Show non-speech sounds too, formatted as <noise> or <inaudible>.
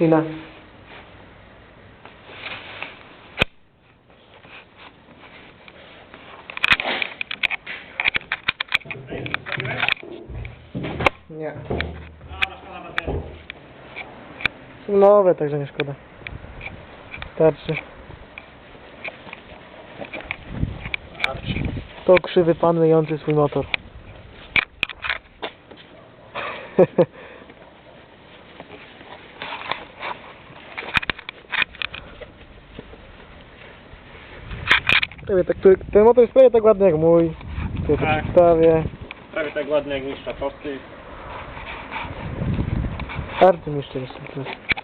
Ile? Nie. Są nowe, także nie szkoda. Starczy. To krzywy pan myjący swój motor. <laughs> Prawie tak, ten motor jest prawie tak ładny jak mój. Tu to Tak. przedstawię. Prawie tak ładny jak mistrza tosty. Arty mi jeszcze jest. to jest-